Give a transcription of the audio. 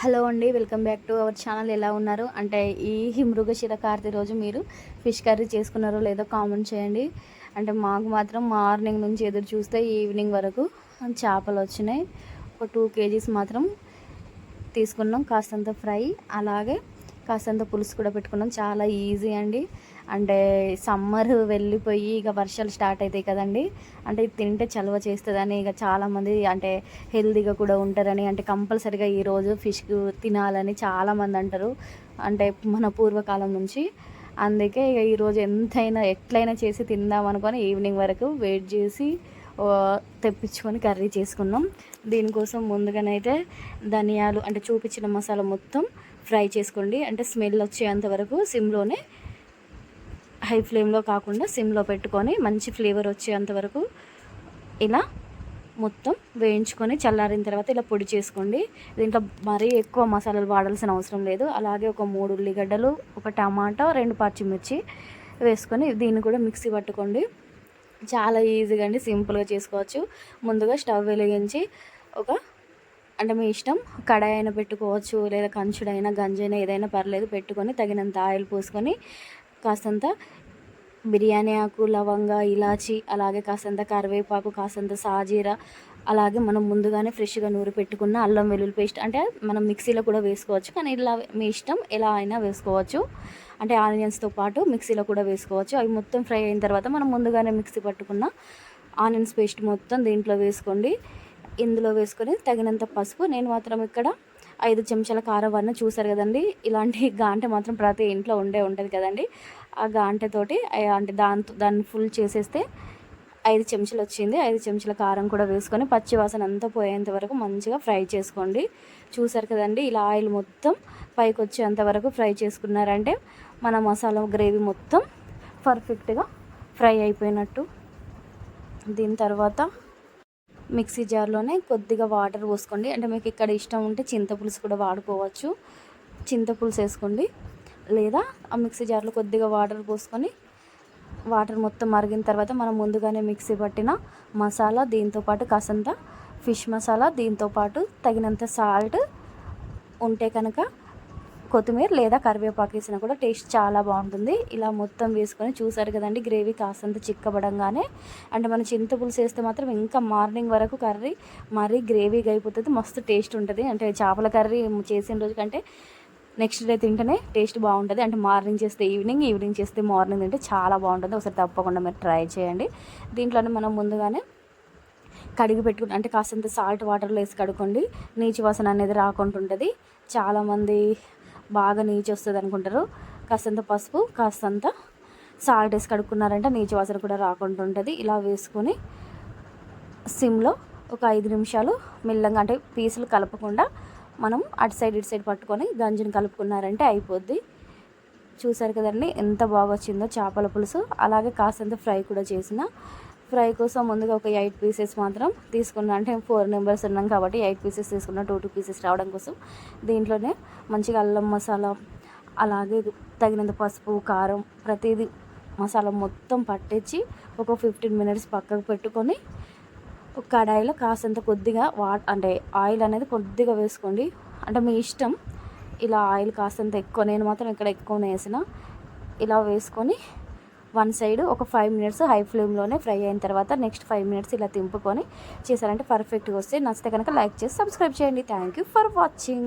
Hello అండి welcome back to our channel. ఎలా ఉన్నారు? అంటే ఈ మృగశిర కార్తీ రోజు మీరు ఫిష్ కర్రీ చేసుకున్నారో లేదో కామెంట్ చేయండి. అంటే మాకు మాత్రం మార్నింగ్ నుంచి ఎదురు చూస్తే ఈవినింగ్ వరకు చేపలు వచ్చినాయి. ఒక టూ కేజీస్ మాత్రం తీసుకున్నాం కాస్తంత ఫ్రై. అలాగే కాసంత పులుసు కూడా పెట్టుకున్నాం. చాలా ఈజీ అండి. అంటే సమ్మర్ వెళ్ళిపోయి ఇక వర్షాలు స్టార్ట్ అవుతాయి కదండి. అంటే తింటే చలవ చేస్తుందని ఇక చాలామంది అంటే హెల్తీగా కూడా ఉంటారని అంటే కంపల్సరిగా ఈరోజు ఫిష్ తినాలని చాలామంది అంటారు. అంటే మన పూర్వకాలం నుంచి. అందుకే ఇక ఈరోజు ఎంతైనా ఎట్లయినా చేసి తిందాం అనుకొని ఈవినింగ్ వరకు వెయిట్ చేసి తెప్పించుకొని కర్రీ చేసుకున్నాం. దీనికోసం ముందుగానైతే ధనియాలు అంటే చూపించిన మసాలా మొత్తం ఫ్రై చేసుకోండి. అంటే స్మెల్ వచ్చేంత వరకు సిమ్లోనే హై ఫ్లేమ్లో కాకుండా సిమ్లో పెట్టుకొని మంచి ఫ్లేవర్ వచ్చేంత వరకు ఇలా మొత్తం వేయించుకొని చల్లారిన తర్వాత ఇలా పొడి చేసుకోండి. దీంట్లో మరీ ఎక్కువ మసాలాలు వాడాల్సిన అవసరం లేదు. అలాగే ఒక మూడు ఉల్లిగడ్డలు ఒక టమాటా రెండు పచ్చిమిర్చి వేసుకొని దీన్ని కూడా మిక్సీ పట్టుకోండి. చాలా ఈజీగా అండి సింపుల్గా చేసుకోవచ్చు. ముందుగా స్టవ్ వెలిగించి ఒక అంటే మీ ఇష్టం కడాయి అయినా పెట్టుకోవచ్చు లేదా కంచుడైనా గంజైనా ఏదైనా పర్లేదు పెట్టుకొని తగినంత ఆయిల్ పోసుకొని కాస్తంత బిర్యానీ ఆకు లవంగ ఇలాచి అలాగే కాస్తంత కరివేపాకు కాస్తంత సాజీర అలాగే మనం ముందుగానే ఫ్రెష్గా నూరు పెట్టుకున్న అల్లం వెల్లుల్లి పేస్ట్ అంటే మనం మిక్సీలో కూడా వేసుకోవచ్చు. కానీ ఇలా మీ ఇష్టం ఎలా అయినా వేసుకోవచ్చు. అంటే ఆనియన్స్తో పాటు మిక్సీలో కూడా వేసుకోవచ్చు. అవి మొత్తం ఫ్రై అయిన తర్వాత మనం ముందుగానే మిక్సీ పట్టుకున్న ఆనియన్స్ పేస్ట్ మొత్తం దీంట్లో వేసుకోండి. ఇందులో వేసుకొని తగినంత పసుపు. నేను మాత్రం ఇక్కడ ఐదు చెంచాల కారం వన్న చూసారు కదండి. ఇలాంటి గాంటె మాత్రం ప్రతి ఇంట్లో ఉండే ఉంటుంది కదండి. ఆ గాంటెతోటి అంటే దాంతో దాన్ని ఫుల్ చేసేస్తే ఐదు చెంచాలు వచ్చింది. ఐదు చెంచాల కారం కూడా వేసుకొని పచ్చి వాసన అంతా పోయేంత వరకు మంచిగా ఫ్రై చేసుకోండి. చూసారు కదండి ఇలా ఆయిల్ మొత్తం పైకి వచ్చేంత వరకు ఫ్రై చేసుకున్నారంటే మన మసాలా గ్రేవీ మొత్తం పర్ఫెక్ట్గా ఫ్రై అయిపోయినట్టు. దీని తర్వాత మిక్సీ జార్లోనే కొద్దిగా వాటర్ పోసుకోండి. అంటే మీకు ఇక్కడ ఇష్టం ఉంటే చింతపులుసు కూడా వాడుకోవచ్చు. చింతపులుసు వేసుకోండి. లేదా ఆ మిక్సీ జార్లో కొద్దిగా వాటర్ పోసుకొని వాటర్ మొత్తం మరిగిన తర్వాత మనం ముందుగానే మిక్సీ పట్టిన మసాలా దీంతోపాటు కాసంత ఫిష్ మసాలా దీంతోపాటు తగినంత సాల్ట్ ఉంటే కనుక కొత్తిమీర లేదా కరివేపాకు వేసినా కూడా టేస్ట్ చాలా బాగుంటుంది. ఇలా మొత్తం వేసుకొని చూసారు కదండి గ్రేవీ కాసంత చిక్కబడంగానే. అంటే మనం చింతపులుసు వేస్తే మాత్రం ఇంకా మార్నింగ్ వరకు కర్రీ మరీ గ్రేవీగా అయిపోతుంది మస్తు టేస్ట్ ఉంటుంది. అంటే చేపల కర్రీ చేసిన రోజు కంటే నెక్స్ట్ డే తింటేనే టేస్ట్ బాగుంటుంది. అంటే మార్నింగ్ చేస్తే ఈవినింగ్ ఈవినింగ్ చేస్తే మార్నింగ్ తింటే చాలా బాగుంటుంది. ఒకసారి తప్పకుండా మీరు ట్రై చేయండి. దీంట్లోనే మనం ముందుగానే కడిగి పెట్టుకుని అంటే కాస్తంత సాల్ట్ వాటర్లో వేసి కడుక్కోండి. నీచు వాసన అనేది రాకుండా ఉంటుంది చాలామంది బాగా నీచు వస్తుంది అనుకుంటారు. కాస్తంత పసుపు కాస్తంత సాల్ట్ వేసి కడుక్కున్నారంటే నీచి వాసన కూడా రాకుండా ఉంటుంది. ఇలా వేసుకొని సిమ్లో ఒక ఐదు నిమిషాలు మెల్లగా అంటే పీసులు కలపకుండా మనం అటు సైడ్ ఇటు సైడ్ పట్టుకొని గంజిని కలుపుకున్నారంటే అయిపోద్ది. చూసారు కదండి ఎంత బాగా వచ్చిందో చేపల పులుసు. అలాగే కాస్తంత ఫ్రై కూడా చేసిన ఫ్రై కోసం ముందుగా ఒక ఎయిట్ పీసెస్ మాత్రం తీసుకున్నా. అంటే ఫోర్ మెంబర్స్ ఉన్నాం కాబట్టి ఎయిట్ పీసెస్ తీసుకున్నా టూ టూ పీసెస్ రావడం కోసం. దీంట్లోనే మంచిగా అల్లం మసాలా అలాగే తగినంత పసుపు కారం ప్రతిదీ మసాలా మొత్తం పట్టించి ఒక ఫిఫ్టీన్ మినిట్స్ పక్కకు పెట్టుకొని ఒక కడాయిలో కాసంత కొద్దిగా వా అంటే ఆయిల్ అనేది కొద్దిగా వేసుకోండి. అంటే మీ ఇష్టం. ఇలా ఆయిల్ కాస్తంత ఎక్కువ నేను మాత్రం ఇక్కడ ఎక్కువ వేసిన. ఇలా వేసుకొని వన్ సైడ్ ఒక ఫైవ్ మినిట్స్ హై ఫ్లేమ్లోనే ఫ్రై అయిన తర్వాత నెక్స్ట్ ఫైవ్ మినిట్స్ ఇలా తింపుకొని చేశారంటే పర్ఫెక్ట్గా వస్తే నచ్చితే కనుక లైక్ చేసి సబ్స్క్రైబ్ చేయండి. Thank you for watching.